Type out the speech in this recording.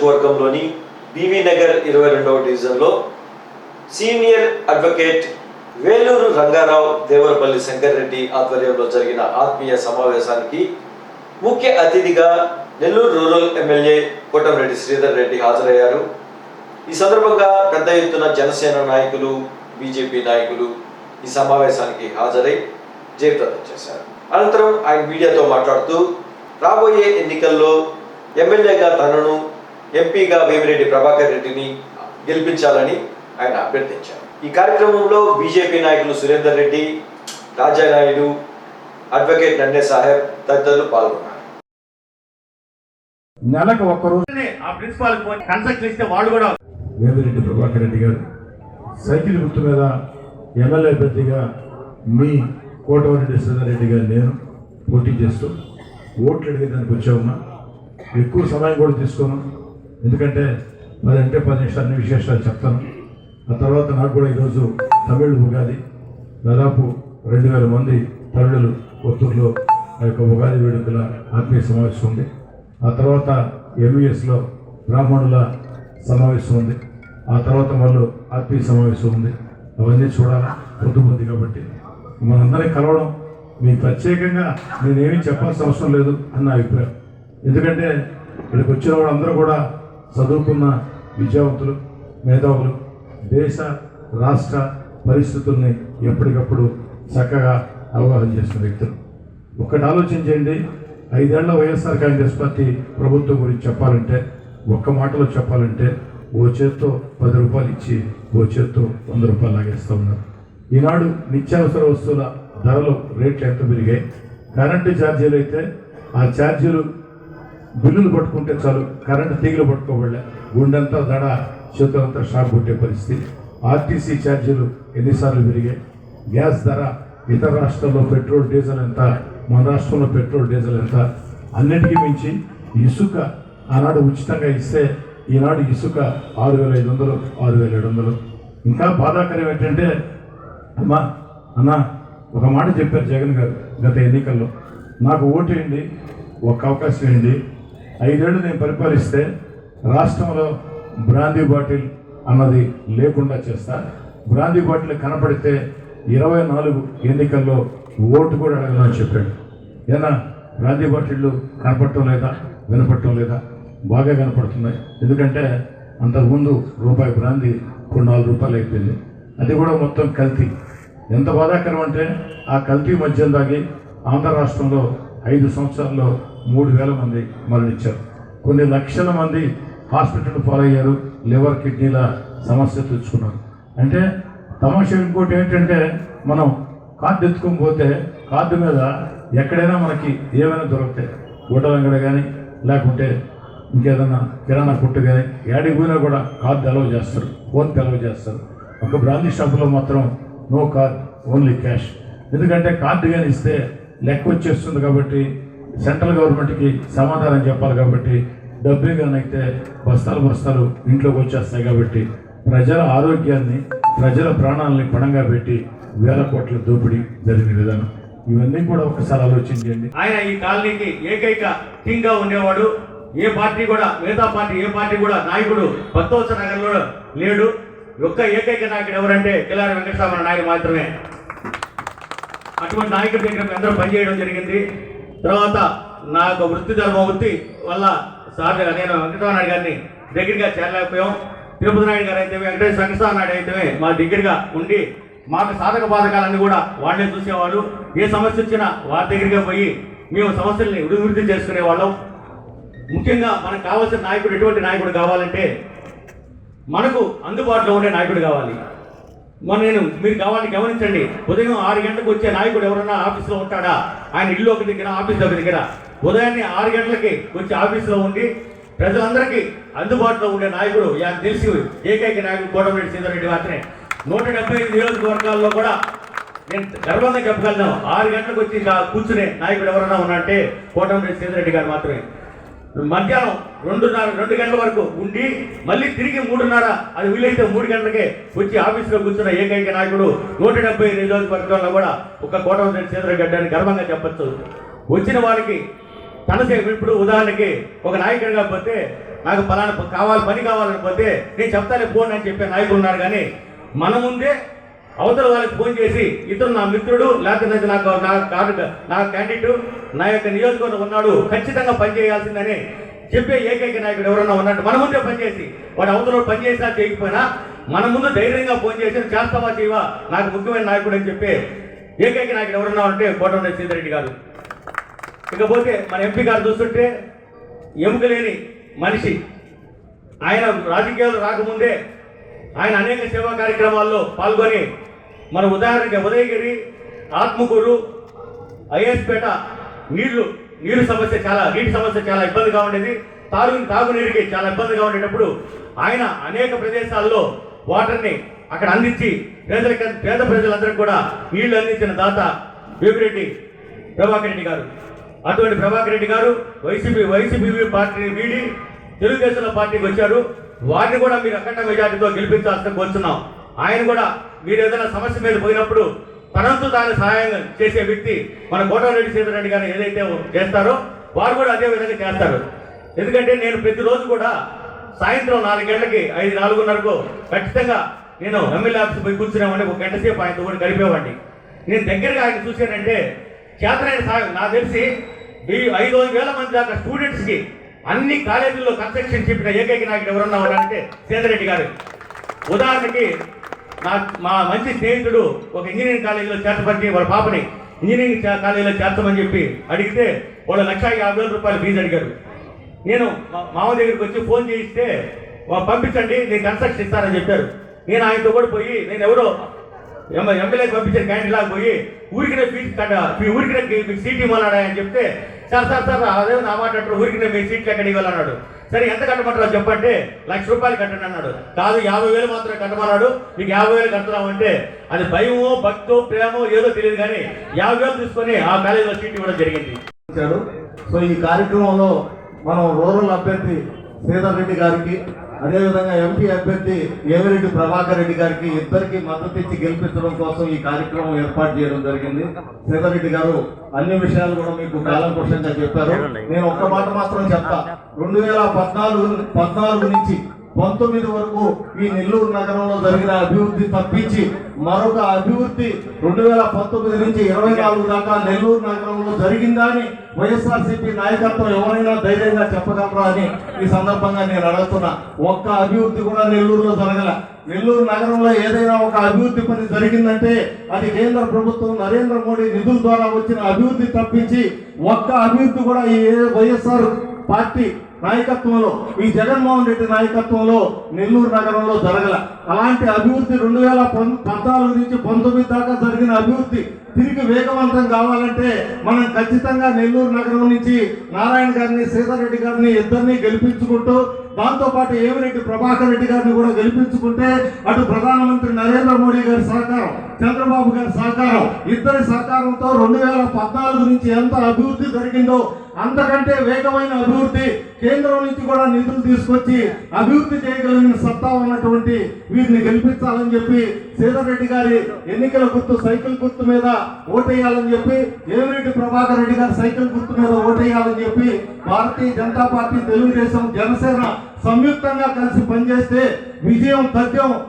నియోజకవర్గంలోని బీవీ నగర్ ఇరవై రెండవ డివిజన్లో సీనియర్ అడ్వకేట్ వేలూరు రంగారావు దేవరపల్లి శంకర్రెడ్డి ఆధ్వర్యంలో జరిగిన ఆత్మీయ సమావేశానికి ముఖ్య అతిథిగా నెల్లూరు రూరల్ ఎమ్మెల్యే కోటంరెడ్డి శ్రీధర్ రెడ్డి హాజరయ్యారు. ఈ సందర్భంగా పెద్ద ఎత్తున జనసేన నాయకులు బీజేపీ నాయకులు ఈ సమావేశానికి హాజరై జయప్రదం చేశారు. అనంతరం ఆయన మీడియాతో మాట్లాడుతూ రాబోయే ఎన్నికల్లో ఎమ్మెల్యేగా తనను ఎంపీగా వేమిరెడ్డి ప్రభాకర్ రెడ్డిని గెలిపించాలని ఆయన అభ్యర్థించారు. ఈ కార్యక్రమంలో బీజేపీ నాయకులు సురేందర్ రెడ్డి రాజానాయుడు అడ్వకేట్ నన్నే సాహెబ్ తదితరులు పాల్గొన్నారు. నెలకు ఒక్కరోజు ఆ ప్రిన్సిపాల్ కన్సల్ట్ వాళ్ళు కూడా వేమిరెడ్డి ప్రభాకర్ రెడ్డి గారు సైకిల్ గుర్తు మీద ఎమ్మెల్యే అభ్యర్థిగా మీ కోటవరెడ్డి రెడ్డి గారు నేను పోటీ చేస్తూ ఓట్లు అడిగేదానికి వచ్చామన్నా. ఎక్కువ సమయం కూడా తీసుకోను. ఎందుకంటే మరి అంటే పది నిమిషాలు అన్ని విశేషాలు చెప్తాను. ఆ తర్వాత నాకు కూడా ఈరోజు తమిళ ఉగాది. దాదాపు రెండు వేల మంది తమిళులు కొత్తూరులో ఆ యొక్క ఉగాది వేడుకల ఆత్మీయ సమావేశం ఉంది. ఆ తర్వాత ఎంఈఎస్లో బ్రాహ్మణుల సమావేశం ఉంది. ఆ తర్వాత వాళ్ళు ఆత్మీయ సమావేశం ఉంది. అవన్నీ చూడాలా. పొద్దు కాబట్టి మనందరినీ కలవడం మీకు ప్రత్యేకంగా నేనేమి చెప్పాల్సిన అవసరం లేదు అన్న అభిప్రాయం. ఎందుకంటే ఇక్కడికి వచ్చిన వాళ్ళందరూ కూడా చదువుకున్న విద్యావంతులు మేధావులు దేశ రాష్ట్ర పరిస్థితుల్ని ఎప్పటికప్పుడు చక్కగా అవగాహన చేస్తున్న వ్యక్తులు. ఒక్కటి ఆలోచించండి ఐదేళ్ళ వైఎస్ఆర్ కాంగ్రెస్ పార్టీ ప్రభుత్వం గురించి చెప్పాలంటే ఒక్క మాటలో చెప్పాలంటే ఓ చేత్తో పది రూపాయలు ఇచ్చి ఓ చేత్తో వంద రూపాయలు లాగేస్తూ ఉన్నారు. ఈనాడు నిత్యావసర వస్తువుల ధరలు రేట్లు ఎంత పెరిగాయి? కరెంటు ఛార్జీలు అయితే ఆ ఛార్జీలు బిల్లులు పట్టుకుంటే చాలు కరెంటు తీగలు పట్టుకోబడలే. గుండెంతా దడ చేతులంతా షాక్ కొట్టే పరిస్థితి. ఆర్టీసీ ఛార్జీలు ఎన్నిసార్లు పెరిగాయి. గ్యాస్ ధర ఇతర రాష్ట్రాల్లో పెట్రోల్ డీజిల్ ఎంత? మన రాష్ట్రంలో పెట్రోల్ డీజిల్ ఎంత? అన్నిటికీ మించి ఇసుక ఆనాడు ఉచితంగా ఇస్తే ఈనాడు ఇసుక ఆరు వేల ఐదు వందలు ఆరు వేల ఏడు వందలు. ఇంకా బాధాకరం ఏంటంటే అమ్మా అన్న ఒక మాట చెప్పారు జగన్ గారు గత ఎన్నికల్లో. నాకు ఓటేయండి ఒక అవకాశం ఏంటి ఐదేళ్ళు నేను పరిపాలిస్తే రాష్ట్రంలో బ్రాందీ బాటిల్ అన్నది లేకుండా చేస్తా. బ్రాందీ బాటిల్ కనపడితే ఇరవై నాలుగు ఎన్నికల్లో ఓటు కూడా అడగలని చెప్పాడు. ఏనా బ్రాందీ బాటిళ్ళు కనపడటం లేదా? వినపడటం లేదా? బాగా కనపడుతున్నాయి. ఎందుకంటే అంతకుముందు రూపాయి బ్రాందీ ఇప్పుడు నాలుగు రూపాయలు అయిపోయింది. అది కూడా మొత్తం కల్తీ. ఎంత బాధాకరం అంటే ఆ కల్తీ మద్యం తాగి ఆంధ్ర రాష్ట్రంలో ఐదు సంవత్సరాల్లో మూడు వేల మంది మరణించారు. కొన్ని లక్షల మంది హాస్పిటల్ పాలయ్యారు లివర్ కిడ్నీల సమస్య తెచ్చుకున్నారు. అంటే తమాషా ఇంకోటి ఏంటంటే మనం కార్డు ఎత్తుకొని పోతే కార్డు మీద ఎక్కడైనా మనకి ఏమైనా దొరుకుతాయి గుడ్డలంగడ కానీ లేకుంటే ఇంకేదన్నా కిరాణా కొట్టు కానీ యాడికి పోయినా కూడా కార్డు అలవ్ చేస్తారు ఫోన్ అలవ్ చేస్తారు. ఒక బ్రాందీ షాపులో మాత్రం నో కార్డ్ ఓన్లీ క్యాష్ ఎందుకంటే కార్డు కానీ ఇస్తే లెక్క వచ్చేస్తుంది కాబట్టి సెంట్రల్ గవర్నమెంట్కి సమాధానం చెప్పాలి కాబట్టి డబ్బే కానైతే బస్తాలు బస్తాలు ఇంట్లోకి వచ్చేస్తాయి కాబట్టి ప్రజల ఆరోగ్యాన్ని ప్రజల ప్రాణాలని పణంగా పెట్టి వేల కోట్ల దోపిడీ జరిగిన విధానం. ఇవన్నీ కూడా ఒకసారి ఆలోచించండి ఆయన ఈ కాలనీకి ఏకైక కింగ్గా ఉండేవాడు. ఏ పార్టీ కూడా మిగతా పార్టీ ఏ పార్టీ కూడా నాయకుడు భక్తవత్స నగర్లో లేడు. ఒక్క ఏకైక నాయకుడు ఎవరంటే కిలారి వెంకటరామన్ నాయుడు మాత్రమే. అటువంటి నాయకుడి దగ్గర అందరూ పనిచేయడం జరిగింది. తర్వాత నా యొక్క వృత్తి ధర్మ వృత్తి వల్ల సార్ నేను వెంకటరామనాయుడు గారిని దగ్గరగా చేరలేకపోయాం. తిరుపతి నాయుడు గారు అయితే వెంకటేశ్వర వెంకటరామ నాయుడు అయితే మా దగ్గరగా ఉండి మాకు సాధక బాధకాలన్నీ కూడా వాళ్ళే చూసేవాడు ఏ సమస్య వచ్చినా వారి దగ్గరికి పోయి మేము సమస్యల్ని అభివృద్ధి చేసుకునే వాళ్ళం. ముఖ్యంగా మనకు కావాల్సిన నాయకుడు ఎటువంటి నాయకుడు కావాలంటే మనకు అందుబాటులో ఉండే నాయకుడు కావాలి. మన నేను మీరు కావాలని గమనించండి. ఉదయం ఆరు గంటలకు వచ్చే నాయకుడు ఎవరన్నా ఆఫీస్లో ఉంటాడా? ఆయన ఇల్లు ఒక దగ్గర ఆఫీస్ ఒక దగ్గర ఉదయాన్నే ఆరు గంటలకి వచ్చి ఆఫీస్లో ఉండి ప్రజలందరికీ అందుబాటులో ఉండే నాయకుడు యా తెలిసి ఏకైక నాయకుడు కోటమిరెడ్డి సీతారెడ్డి మాత్రమే. నూట డెబ్బై ఐదు నియోజకవర్గాల్లో కూడా నేను గర్వంగా చెప్పగలను. ఆరు గంటలకు వచ్చి కూర్చునే నాయకుడు ఎవరైనా అంటే కోటమిరెడ్డి సీతారెడ్డి గారు మాత్రమే. మధ్యాహ్నం రెండున్నర రెండు గంటల వరకు ఉండి మళ్ళీ తిరిగి మూడున్నర అది వీలైతే మూడు గంటలకే వచ్చి ఆఫీసులో కూర్చున్న ఏకైక నాయకుడు నూట డెబ్బై నియోజకవర్గంలో కూడా ఒక కోట సీతారెడ్డి గడ్డ అని గర్వంగా చెప్పచ్చు. వచ్చిన వారికి తనసేపు ఇప్పుడు ఉదాహరణకి ఒక నాయకుడిగా పోతే నాకు పలానా కావాలి పని కావాలని పోతే నేను చెప్తానే ఫోన్ అని చెప్పే నాయకులు ఉన్నారు కానీ మన ముందే అవతల వాళ్ళకి ఫోన్ చేసి ఇతను నా మిత్రుడు లేకపోతే నాకు నా కార్డు నా క్యాండిడేట్ నా యొక్క నియోజకవర్గం ఉన్నాడు ఖచ్చితంగా పనిచేయాల్సిందని చెప్పే ఏకైక నాయకుడు ఎవరన్నా ఉన్నట్టు మన ముందే పనిచేసి వాడు అవతల పనిచేసినా చేయకపోయినా మన ముందు ధైర్యంగా ఫోన్ చేసి చేస్తావా చేయవా? నాకు ముఖ్యమైన నాయకుడు అని చెప్పే ఏకైక నాయకుడు ఎవరన్నా ఉంటే కోటమిరెడ్డి సీతారెడ్డి గారు. ఇకపోతే మన ఎంపీ గారు చూస్తుంటే ఎముక లేని మనిషి. ఆయన రాజకీయాలు రాకముందే ఆయన అనేక సేవా కార్యక్రమాల్లో పాల్గొని మన ఉదాహరణకి ఉదయగిరి ఆత్మకూరు ఐఎస్పేట నీళ్ళు నీరు సమస్య చాలా నీటి సమస్య చాలా ఇబ్బందిగా ఉండేది. తాగు తాగునీరుకి చాలా ఇబ్బందిగా ఉండేటప్పుడు ఆయన అనేక ప్రదేశాల్లో వాటర్ని అక్కడ అందించి పేదలకి పేద ప్రజలందరికీ కూడా నీళ్ళు అందించిన దాత వేమిరెడ్డి ప్రభాకర్ రెడ్డి గారు. అటువంటి ప్రభాకర్ రెడ్డి గారు వైసీపీ వైసీపీ పార్టీని వీడి తెలుగుదేశంలో పార్టీకి వచ్చారు. వారిని కూడా మీరు అఖండ మెజార్టీతో గెలిపించాల్సిన కోరుతున్నాం ఆయన కూడా మీరు ఏదైనా సమస్య మీద పోయినప్పుడు తనంతు తాను సహాయం చేసే వ్యక్తి మన కోటారెడ్డి సీతారెడ్డి గారు ఏదైతే చేస్తారో వారు కూడా అదే విధంగా చేస్తారు. ఎందుకంటే నేను ప్రతిరోజు కూడా సాయంత్రం నాలుగేళ్ళకి ఐదు నాలుగున్నరకు ఖచ్చితంగా నేను ఎమ్మెల్యే ఆఫీస్ పోయి కూర్చున్నామని ఒక గంట సేపు ఆయనతో కూడా గడిపేవాడిని. నేను దగ్గరగా ఆయన చూశానంటే చేతనైన సాయం నాకు తెలిసి ఈ ఐదు వేల మంది దాకా స్టూడెంట్స్కి అన్ని కాలేజీల్లో కన్స్ట్రక్షన్ చెప్పిన ఏకైక నాయకుడు ఎవరన్నా ఉన్నారంటే సేదరెడ్డి గారు. ఉదాహరణకి నా మా మంచి స్నేహితుడు ఒక ఇంజనీరింగ్ కాలేజీలో చేర్చబట్టి వాళ్ళ పాపని ఇంజనీరింగ్ కాలేజీలో చేర్చమని చెప్పి అడిగితే వాళ్ళు లక్ష యాభై వేల రూపాయలు ఫీజు అడిగారు. నేను మా మామ దగ్గరికి వచ్చి ఫోన్ చేయిస్తే పంపించండి నేను కన్స్ట్రక్షన్ ఇస్తానని చెప్పారు. నేను ఆయనతో కూడా పోయి నేను ఎవరో ఎమ్మె- ఎమ్మెల్యేకి పంపించిన క్యాంటీన్లాగా పోయి ఊరికినే ఫీజు కట్ట మీ ఊరికినే సీట్ ఇవ్వాలన్నాడా అని చెప్తే సార్ సార్ సార్ అదే నా మాట అంటారు ఊరికినే మీ సీట్లు ఎక్కడ ఇవ్వాలన్నాడు. సరే ఎంత కట్టమంటారో చెప్పంటే లక్ష రూపాయలు కట్టండి అన్నాడు కాదు యాభై వేలు మాత్రమే కట్టమన్నాడు. మీకు యాభై వేలు కడుతున్నామంటే అది భయమో భక్తో ప్రేమో ఏదో తెలియదు కానీ యాభై వేలు తీసుకొని ఆ కాలేజీలో సీట్ ఇవ్వడం జరిగింది. సో ఈ కార్యక్రమంలో మనం రూరల్ అభ్యర్థి శ్రీధర్ రెడ్డి గారికి అదేవిధంగా ఎంపీ అభ్యర్థి ఏమిరెడ్డి ప్రభాకర్ రెడ్డి గారికి ఇద్దరికి మద్దతు ఇచ్చి గెలిపించడం కోసం ఈ కార్యక్రమం ఏర్పాటు చేయడం జరిగింది. శ్రీధర్రెడ్డి గారు అన్ని విషయాలు కూడా మీకు కాలంకృషంగా చెప్పారు. నేను ఒక్క మాట మాత్రం చెప్తా. రెండు వేల పద్నాలుగు పద్నాలుగు నుంచి పంతొమ్మిది వరకు ఈ నెల్లూరు నగరంలో జరిగిన అభివృద్ధి తప్పించి మరొక అభివృద్ధి రెండు వేల పంతొమ్మిది నుంచి ఇరవై నాలుగు దాకా నెల్లూరు నగరంలో జరిగిందని వైఎస్ఆర్సీపీ నాయకత్వం ఎవరైనా ధైర్యంగా చెప్పగలరా అని ఈ సందర్భంగా నేను అడుగుతున్నా. ఒక్క అభివృద్ధి కూడా నెల్లూరులో జరగల. నెల్లూరు నగరంలో ఏదైనా ఒక అభివృద్ధి పని జరిగిందంటే అది కేంద్ర ప్రభుత్వం నరేంద్ర మోడీ నిధుల ద్వారా వచ్చిన అభివృద్ధి తప్పించి ఒక్క అభివృద్ధి కూడా ఈ వైఎస్ఆర్ పార్టీ నాయకత్వంలో ఈ జగన్మోహన్ రెడ్డి నాయకత్వంలో నెల్లూరు నగరంలో జరగల. అలాంటి అభివృద్ధి రెండు వేల పద్నాలుగు నుంచి పంతొమ్మిది దాకా జరిగిన అభివృద్ధి తిరిగి వేగవంతం కావాలంటే మనం ఖచ్చితంగా నెల్లూరు నగరం నుంచి నారాయణ గారిని సీతారెడ్డి రెడ్డి గారిని ఇద్దరిని గెలిపించుకుంటూ దాంతోపాటు ఏమిరెడ్డి ప్రభాకర్ రెడ్డి గారిని కూడా గెలిపించుకుంటే అటు ప్రధానమంత్రి నరేంద్ర మోడీ గారి సహకారం చంద్రబాబు గారి సహకారం ఇద్దరి సహకారంతో రెండు వేల పద్నాలుగు నుంచి ఎంత అభివృద్ధి జరిగిందో అంతకంటే వేగమైన అభివృద్ధి కేంద్రం నుంచి కూడా నిధులు తీసుకొచ్చి అభివృద్ధి చేయగలిగిన సత్తా ఉన్నటువంటి వీరిని గెలిపించాలని చెప్పి సీతారెడ్డి గారి ఎన్నికల గుర్తు సైకిల్ గుర్తు మీద ఓటేయాలని చెప్పి ఏమిరెడ్డి ప్రభాకర్ రెడ్డి గారి సైకిల్ గుర్తు మీద ఓటేయాలని చెప్పి భారతీయ జనతా పార్టీ తెలుగుదేశం జనసేన సంయుక్తంగా కలిసి పనిచేస్తే విజయం తథ్యం